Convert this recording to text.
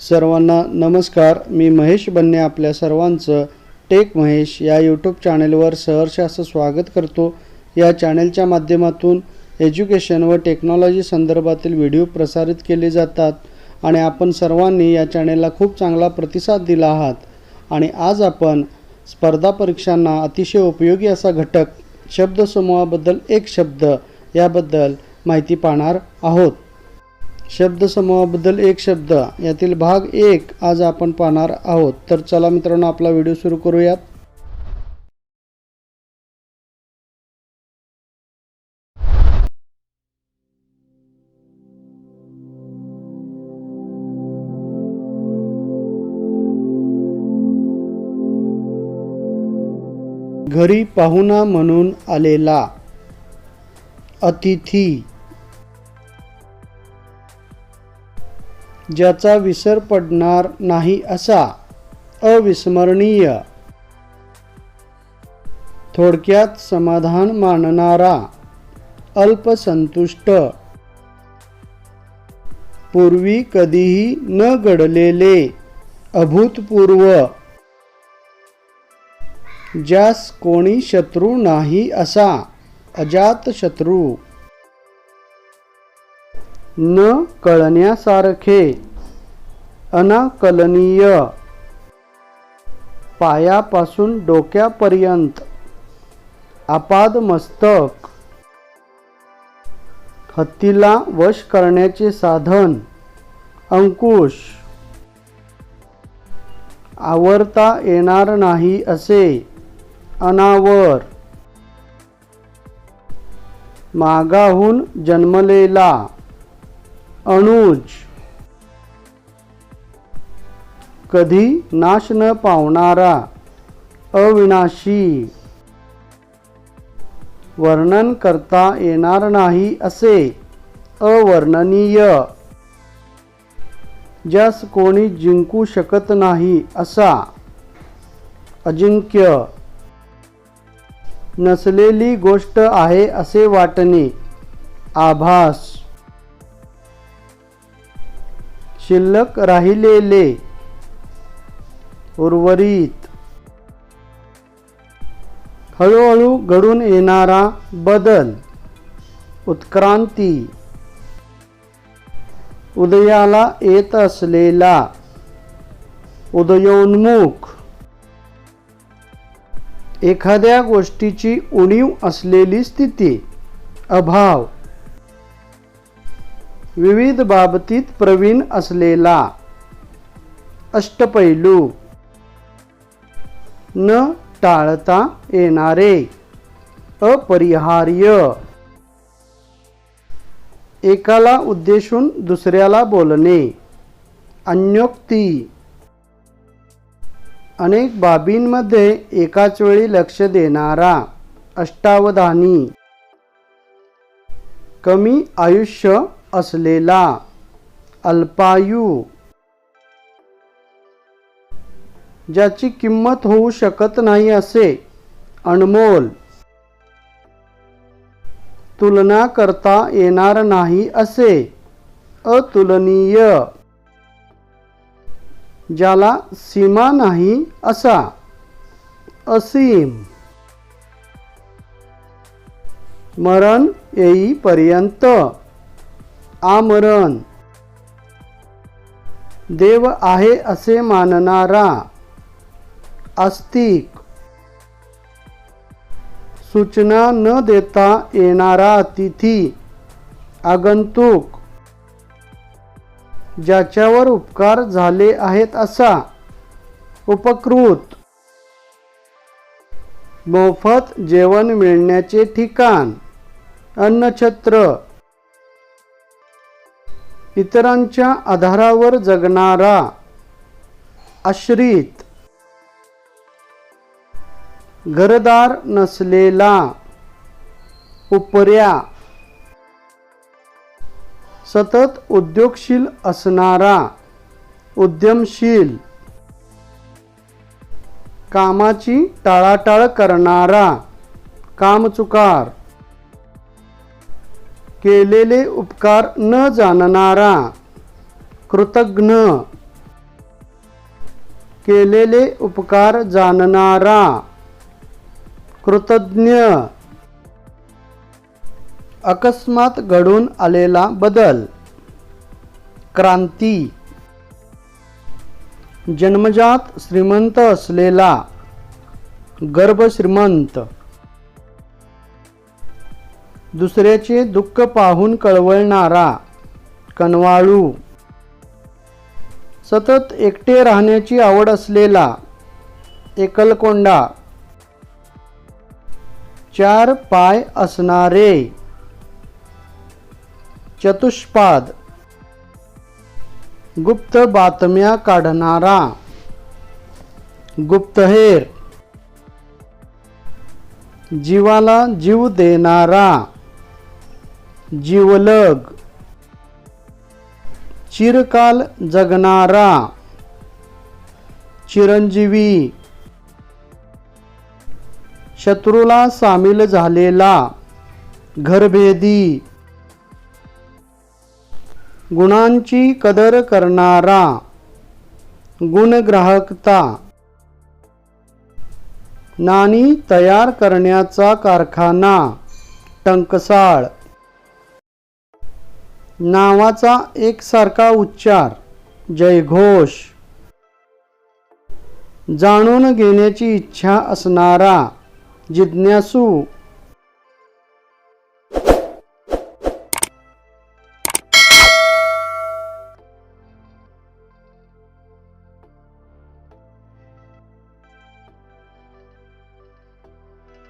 सर्वांना नमस्कार. मी महेश बन्ने आपल्या सर्वांचं टेक महेश या यूट्यूब चॅनेलवर सहर्ष असं स्वागत करतो. या चॅनेलच्या माध्यमातून एज्युकेशन व टेक्नॉलॉजी संदर्भातील व्हिडिओ प्रसारित केले जातात आणि आपण सर्वांनी या चॅनेलला खूप चांगला प्रतिसाद दिला आहात. आणि आज आपण स्पर्धा परीक्षांना अतिशय उपयोगी असा घटक शब्दसमूहाबद्दल एक शब्द याबद्दल माहिती पाहणार आहोत. शब्दसमूहाबद्दल एक शब्द यातील भाग एक आज आपण पाहणार आहोत. तर चला मित्रांनो आपला व्हिडिओ सुरू करूयात. घरी पाहुणा म्हणून आलेला अतिथी ज्याचा विसर पडणार नाही असा अविस्मरणीय. थोडक्यात समाधान मानणारा अल्पसंतुष्ट. पूर्वी कधीही न घडलेले अभूतपूर्व. ज्यास कोणी शत्रू नाही असा अजात शत्रू न कळण्यासारखे. अनाकलनीय. पायापासून डोक्यापर्यंत. आपाद मस्तक हत्तीला वश करण्याचे साधन. अंकुश. आवरता येणार नाही असे. अनावर. मागाहून जन्मलेला. अनुज. कधी नाश न पावणारा अविनाशी. वर्णन करता येणार नाही असे अवर्णनीय. ज्यास कोणी जिंकू शकत नाही असा अजिंक्य. नसलेली गोष्ट आहे असे वाटणे. आभास. शिल्लक राहिलेले. उर्वरित. हळूहळू घडून येणारा बदल. उत्क्रांती. उदयाला येत असलेला. उदयोन्मुख. एखाद्या गोष्टीची उणीव असलेली स्थिती. अभाव. विविध बाबतीत प्रवीण असलेला. अष्टपैलू. न टाळता येणारे. अपरिहार्य. एकाला उद्देशून दुसऱ्याला बोलणे. अन्योक्ती. अनेक बाबींमध्ये एकाच वेळी लक्ष देणारा. अष्टावधानी. कमी आयुष्य असलेला अल्पायू. ज्याची किंमत होऊ शकत नाही असे अनमोल. तुलना करता येणार नाही असे अतुलनीय. ज्याला सीमा नाही असा असीम. मरण येईपर्यंत आमरण. देव आहे असे मानणारा आस्तिक सूचना न देता येणारा अतिथी आगंतुक. ज्याच्यावर उपकार झाले आहेत असा उपकृत. मोफत जेवण मिळण्याचे ठिकाण अन्नछत्र. इतरांच्या आधारावर जगणारा आश्रित घरदार नसलेला उपऱ्या. सतत उद्योगशील असणारा उद्यमशील. कामाची टाळाटाळ करणारा कामचुकार. केलेले उपकार न जाणणारा कृतज्ञ. केलेले उपकार जाणणारा कृतज्ञ. अकस्मात घडून आलेला बदल. क्रांती. जन्मजात श्रीमंत असलेला गर्भश्रीमंत. दुसऱ्याचे दुःख पाहून कळवळणारा कनवाळू. सतत एकटे राहण्याची आवड असलेला एकलकोंडा. चार पाय असणारे. चतुष्पाद. गुप्त बातम्या काढणारा. गुप्तहेर. जीवाला जीव देणारा. जीवलग। चिरकाल जगणारा। चिरंजीवी। शत्रूला सामील झालेला। घरभेदी। गुणांची कदर करणारा। गुणग्राहकता। नाणी तयार करण्याचा कारखाना टंकसाळ। नावाचा एकसारखा उच्चार जयघोष. जाणून घेण्याची इच्छा असणारा जिज्ञासू